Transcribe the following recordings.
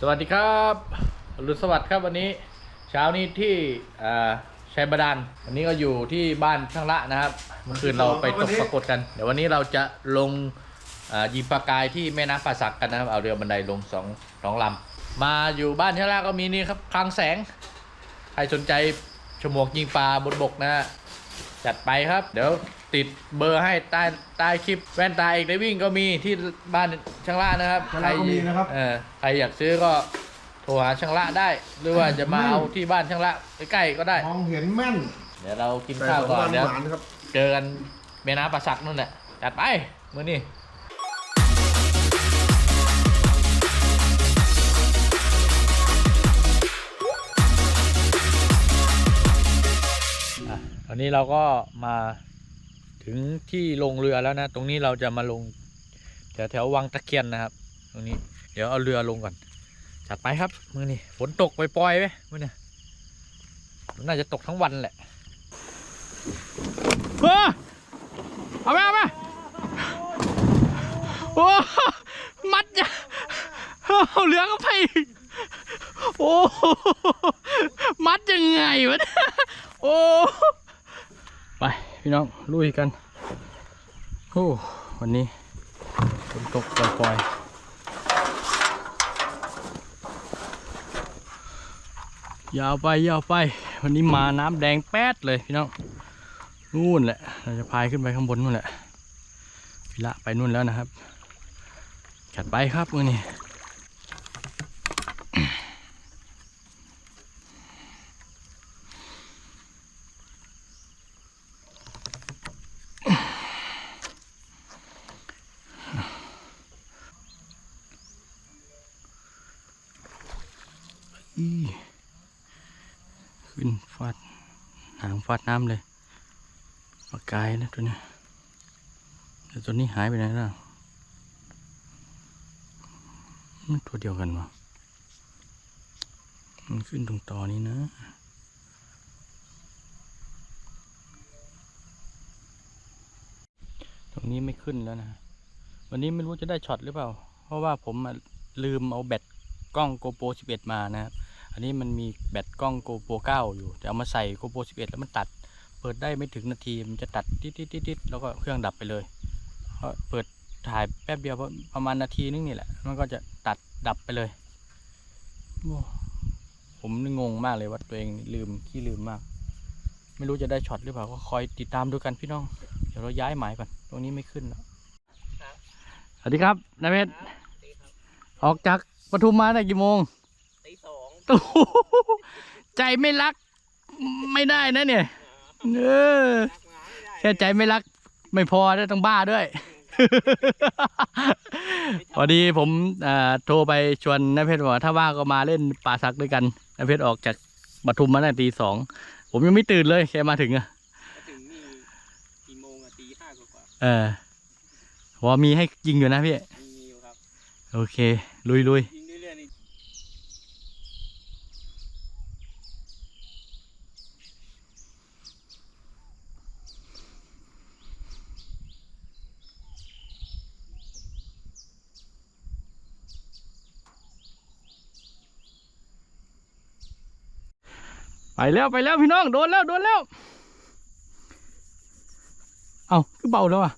สวัสดีครับอรุณสวัสดิ์ครับวันนี้ เช้านี้ที่อ่าชัยบาดาลวันนี้ก็อยู่ที่บ้านช่างละนะครับเมื่อคืนเราไปตกปรากฏกัน เดี๋ยววันนี้เราจะลงอ่ายิงปลากายที่แม่น้ำป่าสักกันนะครับเอาเรือบันไดลงสองสองลำมาอยู่บ้านช่างละก็มีนี่ครับคลังแสง ใครสนใจฉมวกยิงปลาบนบกนะฮะจัดไปครับ เดี๋ยว ติดเบอร์ให้ใต้ใต้คลิปแว่นตาเอกได้วิ่งก็มีที่บ้านช่างละนะครับช่างละก็มีนะครับ เออใครอยากซื้อก็โทรหาช่างละได้ หรือว่าจะมาเอาที่บ้านช่างละใกล้ๆก็ได้ มองเห็นแม่น เดี๋ยวเรากินแต่ข้าวของก่อนวันเดี๋ยวหวานครับเจอกันแม่น้ำประสักนู่นแหละจัดไปมื้อนี้อะตอนนี้เราก็มา ถึงที่ลงเรือแล้วนะ ตรงนี้เราจะมาลงแถวแถววังตะเคียนนะครับ ตรงนี้ เดี๋ยวเอาเรือลงก่อนจัดไปครับมือนี่ฝนตกปล่อยๆไหมมือนี่น่าจะตกทั้งวันแหละเฮ้ยเอาไปเอาไปโอ้มัดจะเอาเรือก็ไปโอ้มัดยังไงวะโอ้ พี่น้องลุยกันโอ้วันนี้ฝนตกปล่อยๆยาวไปยาวไป วันนี้มาน้ำแดงแป๊ดเลยพี่น้องนู่นแหละเราจะพายขึ้นไปข้างบนนู่นแหละพิละไปนู่นแล้วนะครับจัดไปครับมือนี้ อีขึ้นฟาดหางฟาดน้ำเลยปากายนะตัวนี้แต่ตัวนี้หายไปไหนแล้วมันตัวเดียวกันวะมันขึ้นตรงต่อนี้นะตรงนี้ไม่ขึ้นแล้วนะ วันนี้ไม่รู้จะได้ช็อตหรือเปล่า เพราะว่าผมลืมเอาแบตกล้องโกโปร11 มานะครับ อันนี้มันมีแบตกล้อง GoPro 9อยู่แต่เอามาใส่ GoPro 11แล้วมันตัด เปิดได้ไม่ถึงนาทีมันจะตัดติดติดติดติดแล้วก็เครื่องดับไปเลยเพราะเปิดถ่ายแป๊บเดียวประมาณนาทีนึงนี่แหละ มันก็จะตัดดับไปเลยโอ้ผมนี่งงมากเลยว่าตัวเองลืมขี้ลืมมาก ไม่รู้จะได้ช็อตหรือเปล่าก็คอยติดตามดูกันพี่น้อง เดี๋ยวเราย้ายหมายก่อน ตรงนี้ไม่ขึ้นแล้วสวัสดีครับนายเพชรออกจากปทุมมาได้กี่โมงตีสอง โอ้โหใจไม่รักไม่ได้นะเนี่ยเออรักมาไม่ได้แค่ใจไม่รักไม่พอได้ต้องบ้าด้วย พอดีผมอ่าโทรไปชวนนายเพชรบอกว่าถ้าว่างก็มาเล่นป่าสักด้วยกันนายเพชรออกจากปทุมมาตั้งแต่ตีสองผมยังไม่ตื่นเลยแค่มาถึงอะมาถึงนี่กี่โมงอะตีห้ากว่าเออว่ามีให้ยิงอยู่นะพี่ๆมีอยู่ครับ โอเค ลุยลุย ยิงเรื่อยๆนี่ ไปแล้วไปแล้วพี่น้องโดนแล้วโดนแล้ว เอาคือเบาแล้วอะ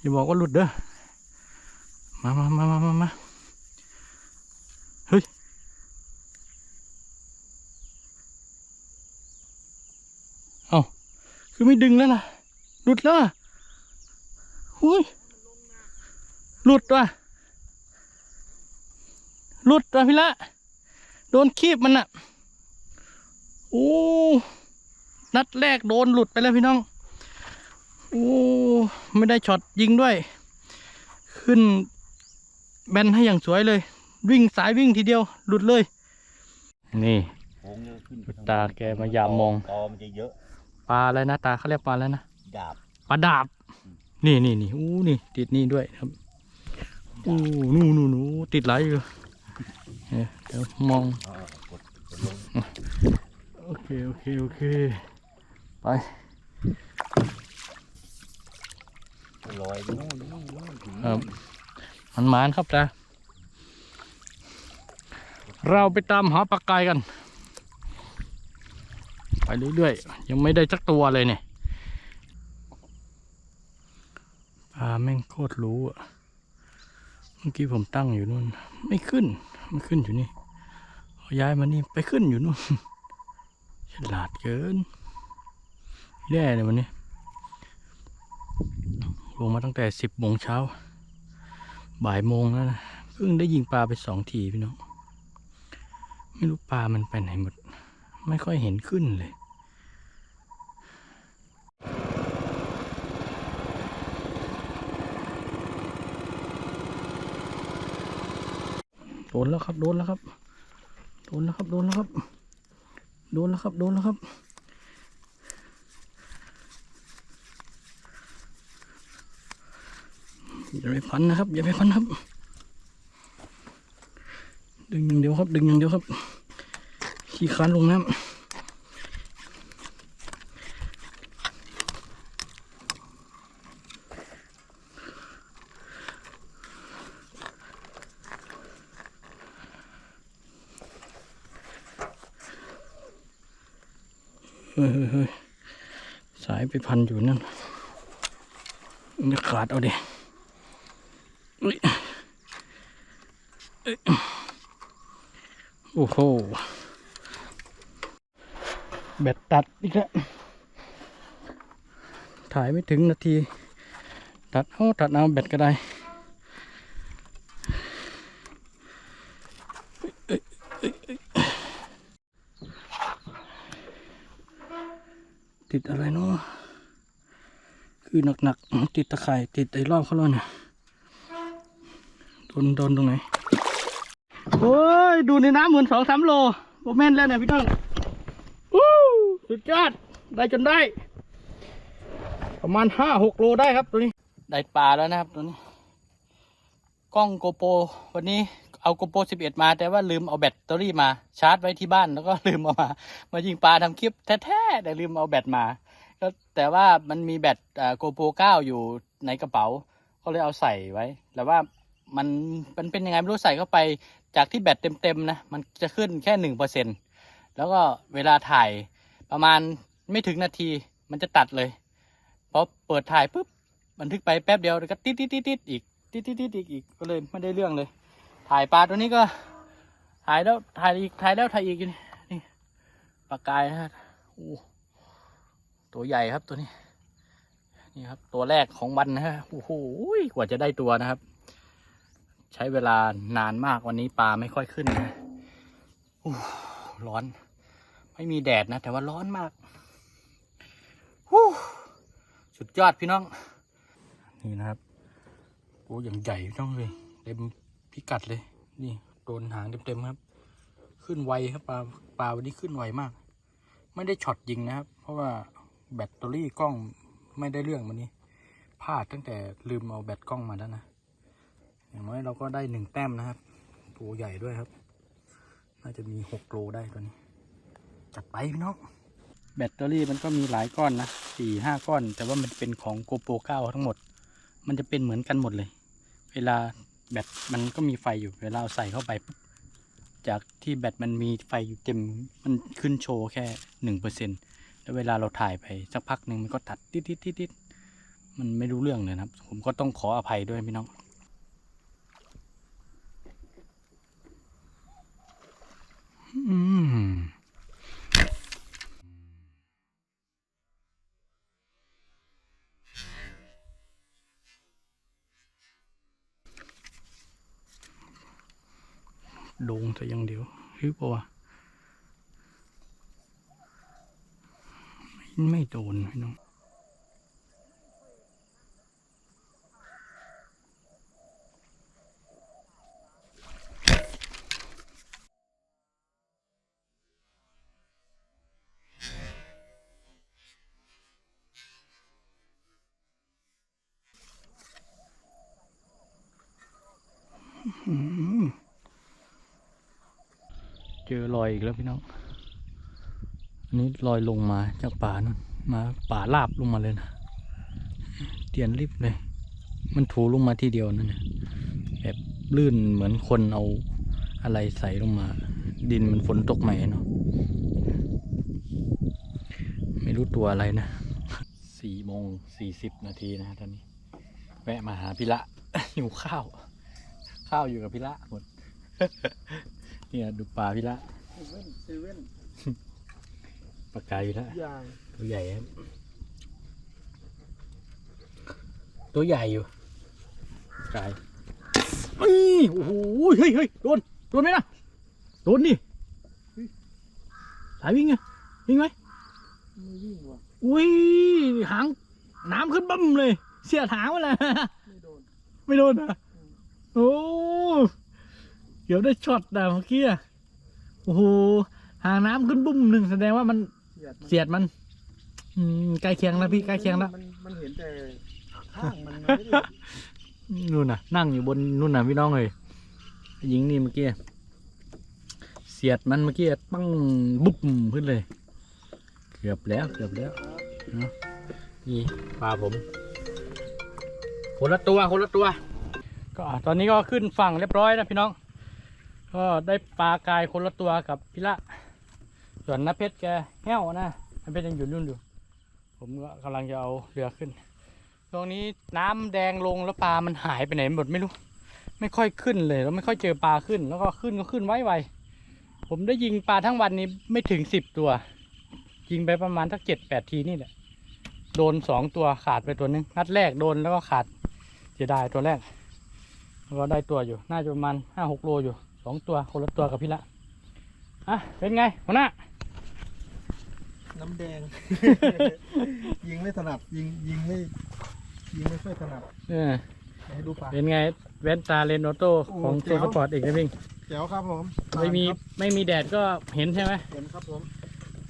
อย่าบอกว่าหลุดเด้อมามามามามามาเฮ้ยเอาคือไม่ดึงแล้วล่ะหลุดแล้วอะหุยหลุดว่ะหลุดว่ะพี่ละโดนคีบมันอะ โอ้นัดแรกโดนหลุดไปแล้วพี่น้อง โอ้ไม่ได้ช็อตยิงด้วย ขึ้นแบนให้อย่างสวยเลย วิ่งสายวิ่งทีเดียว หลุดเลย นี่โค้งเยอะขึ้นตาแกมายามมองตอมันจะเยอะปลาอะไรนะตาเขาเรียกปลาอะไรนะดาบปลาดาบ นี่นี่นี่อู้นี่ ติดนี่ด้วยครับอู้นู่นนู่นนู่นติดไหลอยู่เอ๊ะเดี๋ยวมอง เออกดกดลงโอเค โอเค โอเค ไปลอยไปนู่นนู่นนู่นถึงครับมันหมานครับตาเราไปตามหาปลากายกัน ไปเรื่อยๆ ยังไม่ได้สักตัวเลยเนี่ยปลาแม่งโคตรรู้อะเมื่อกี้ผมตั้งอยู่นู่น ไม่ขึ้นมันขึ้นอยู่นี่เอาย้ายมานี่ ไปขึ้นอยู่นู่น ฉลาดเกินแย่เลยวันนี้ ลงมาตั้งแต่สิบโมงเช้า บ่ายโมงแล้วนะเพิ่งได้ยิงปลาไปสองทีพี่น้อง ไม่รู้ปลามันไปไหนหมด ไม่ค่อยเห็นขึ้นเลยโดนแล้วครับ โดนแล้วครับ โดนแล้วครับ โดนแล้วครับ โดนแล้วครับ โดนแล้วครับ อย่าไปพันนะครับ อย่าไปพันครับ ดึงอย่างเดียวครับ ดึงอย่างเดียวครับ ขี้คานลงน้ำ ฮ้ยเฮ้ยสายไปพันอยู่นั่นมันจะขาดเอาดิอุ๊ยเอ้ยโอ้โห แบตตัดอีกแล้ว ถ่ายไม่ถึงนาที ตัดเอาตัดเอาแบตก็ได้เอ้ยเอ้ยเอ้ยเอ้ย ติดอะไรเนาะคือหนักๆติดตะข่ายติดไอ้รอบเขาแล้วเนี่ยโดนโดนตรงไหนโอ้ยดูในน้ำเหมือนสองสามโลโมแม่นแล้วเนี่ยพี่น้องวู้สุดยอดได้จนได้ ประมาณห้าหกโลได้ครับตัวนี้ ได้ปลาแล้วนะครับตัวนี้ กล้องโกโปรวันนี้ เอาโกโปร11 มาแต่ว่าลืมเอาแบตเตอรี่มาชาร์จไว้ที่บ้านแล้วก็ลืมเอามา มายิงปลาทำคลิปแท้ๆแต่ลืมเอาแบตมาก็แต่ว่ามันมีแบตโกโปร9อยู่ในกระเป๋า ก็เลยเอาใส่ไว้ แต่ว่ามันมันเป็นยังไงไม่รู้ใส่เข้าไปจากที่แบตเต็มๆนะมันจะขึ้นแค่หนึ่งเปอร์เซ็นแล้วก็เวลาถ่ายประมาณไม่ถึงนาทีมันจะตัดเลยพอเปิดถ่ายปุ๊บบันทึกไปแป๊บเดียวแล้วก็ติดติดติดติดอีกติดติดติดอีกก็เลยไม่ได้เรื่องเลย ถ่ายปลาตัวนี้ก็ถ่ายแล้วถ่ายอีกถ่ายแล้วถ่ายอีกอยู่นี่นี่ปลากายนะฮะโอ้ตัวใหญ่ครับตัวนี้นี่ครับ ตัวแรกของวันนะฮะโอ้โหกว่าจะได้ตัวนะครับ ใช้เวลานานมากวันนี้ปลาไม่ค่อยขึ้นนะโอ้ร้อน ไม่มีแดดนะ แต่ว่าร้อนมากฮู้สุดยอดพี่น้อง นี่นะครับโอ้อย่างใหญ่พี่น้องเลยเต็ม พิกัดเลย นี่โดนหางเต็มๆครับ ขึ้นไวครับปลาปลาวันนี้ขึ้นไวมาก ไม่ได้ช็อตยิงนะครับ เพราะว่าแบตเตอรี่กล้องไม่ได้เรื่องวันนี้พลาดตั้งแต่ลืมเอาแบตกล้องมาแล้วนะอย่างน้อยเราก็ได้หนึ่งแต้มนะครับ ตัวใหญ่ด้วยครับ น่าจะมีหกโลได้ตัวนี้ จัดไปพี่น้องแบตเตอรี่มันก็มีหลายก้อนนะสี่ห้าก้อน แต่ว่ามันเป็นของโกโปรเก้าทั้งหมด มันจะเป็นเหมือนกันหมดเลย เวลา แบตมันก็มีไฟอยู่เวลาเอาใส่เข้าไปปุ๊บจากที่แบตมันมีไฟอยู่เต็มมันขึ้นโชว์แค่หนึ่งเปอร์เซ็นแล้วเวลาเราถ่ายไปสักพักหนึ่งมันก็ตัดติดติดติดติดมันไม่รู้เรื่องเลยนะครับ ผมก็ต้องขออภัยด้วยพี่น้องอืม โดงแต่อยังเดียวหรือเปล่าวะไม่ไม่โดนพี่น้องอืม เจอรอยอีกแล้วพี่น้องอันนี้ลอยลงมาจากป่านั่นมาป่าลาบลงมาเลยนะเตียนริบเลย มันถูลงมาทีเดียวนั่นนะแบบลื่นเหมือนคนเอาอะไรใส่ลงมา ดินมันฝนตกใหม่เนาะไม่รู้ตัวอะไรนะสี่โมงสี่สิบนาทีนะตอนนี้ แวะมาหาพิละหิวข้าว ข้าวอยู่กับพิละหมด เนี่ยดูปลาพิละเซเว่นเซเว่นปลากายพิละอย่างตัวใหญ่ครับตัวใหญ่อยู่กายนี่โอ้โหเฮ้ยเฮ้ยโดนโดนไหมนะโดนดิสายวิ่งไงวิ่งไหมไม่วิ่งว่ะอุ้ยหางน้ำขึ้นบึ้มเลย เสียดหางมาเลยไม่โดนไม่โดนอะโอ้ เดี๋ยวได้ช็อตนะเมื่อกี้อะโอ้โหหางน้ำขึ้นบุ้มหนึ่งแสดงว่ามันเสียดมันเสียดมันอืมใกล้เคียงแล้วพี่ใกล้เคียงแล้วมันมันเห็นแต่ข้างมันมันไม่ได้นู่นน่ะ นั่งอยู่บนนู่นน่ะพี่น้องเลยหญิงนี่เมื่อกี้เสียดมันเมื่อกี้ปังบุ้มขึ้นเลย เกือบแล้วเกือบแล้วเนาะนี่ปลาผมคนละตัวคนละตัว ก็ตอนนี้ก็ขึ้นฝั่งเรียบร้อยนะพี่น้อง ก็ได้ปลากายคนละตัวกับพี่ละส่วนน้าเพชรแกแห้วนะน้าเพชรยังอยู่นู่นอยู่ ผมก็กำลังจะเอาเรือขึ้น ตรงนี้น้ำแดงลงแล้วปลามันหายไปไหนหมดไม่รู้ ไม่ค่อยขึ้นเลยแล้วไม่ค่อยเจอปลาขึ้น แล้วก็ขึ้นก็ขึ้นไวไวๆผมได้ยิงปลาทั้งวันนี้ไม่ถึงสิบตัว ยิงไปประมาณสักเจ็ดแปดทีนี่แหละโดนสองตัวขาดไปตัวหนึงนัดแรกโดนแล้วก็ขาดเสียดายตัวแรกก็ได้ตัวอยู่ น่าจะประมาณห้าหกโลอยู่ องตัวคนละตัวกับพี่ละอะเป็นไงหัวหน้าน้ำแดง ยิงไม่ถนัดยิงยิงไม่ยิงไม่ค่อยถนัดเออให้ดูปลาเป็นไงแว่นตาเลนส์ออโต้ของโอ้ตัวเจ๋สวปอร์ตอีกนะพี่เจ๋วครับผมไม่มีไม่มีแดดก็เห็นใช่ไหมเห็นครับผม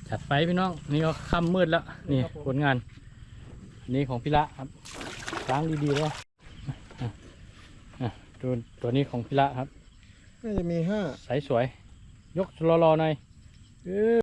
จัดไปพี่น้อง นี่ก็ค่ำมืดแล้ว นี่ครับผม ผลงานนี่ของพี่ละครับล้างดีๆเลยอะอะดูตัวนี้ของพี่ละครับ น่าจะมีห้า ใสสวย ยกรอๆหน่อยเออ